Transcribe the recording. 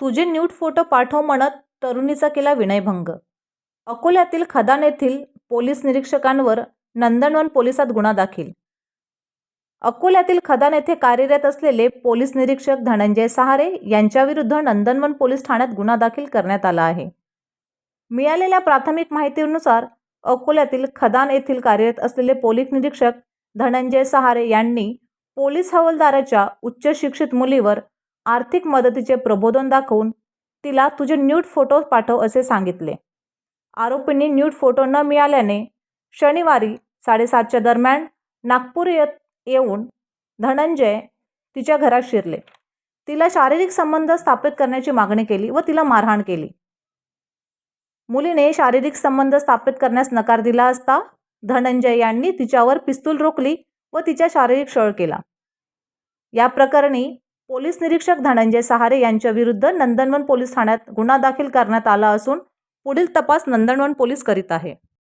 तुझे Newt photo पाठव म्हणत तरुणीचा केला विनयभंग. अकोल्यातील खदान येथील पोलीस निरीक्षकांवर नंदनवन पोलिसात गुन्हा दाखल. अकोल्यातील खदान येथे कार्यरत असलेले पोलीस निरीक्षक धनंजय सहारे यांच्याविरुद्ध नंदनवन पोलीस ठाण्यात गुन्हा दाखल करण्यात आला आहे. मिळालेल्या प्राथमिक माहितीनुसार अकोल्यातील खदान येथील कार्यरत असलेले पोलीस निरीक्षक धनंजय सहारे यांनी पोलीस हवालदाराच्या उच्च शिक्षित मुलीवर आर्थिक मदतीचे प्रबोधन दाखवून तिला तुझे न्यूड फोटो पाठव असे सांगितले. आरोपींनी न्यूड फोटो न मिळाल्याने शनिवारी साडेसातच्या दरम्यान नागपूर येत येऊन धनंजय तिच्या घरात शिरले. तिला शारीरिक संबंध स्थापित करण्याची मागणी केली व तिला मारहाण केली. मुलीने शारीरिक संबंध स्थापित करण्यास नकार दिला असता धनंजय यांनी तिच्यावर पिस्तूल रोखली व तिच्या शारीरिक छळ केला. या प्रकरणी पोलीस निरीक्षक धनंजय सहारे यांच्या विरुद्ध नंदनवन पोलीस ठाण्यात गुन्हा दाखल करण्यात आला असून पुढील तपास नंदनवन पोलीस करीत आहे.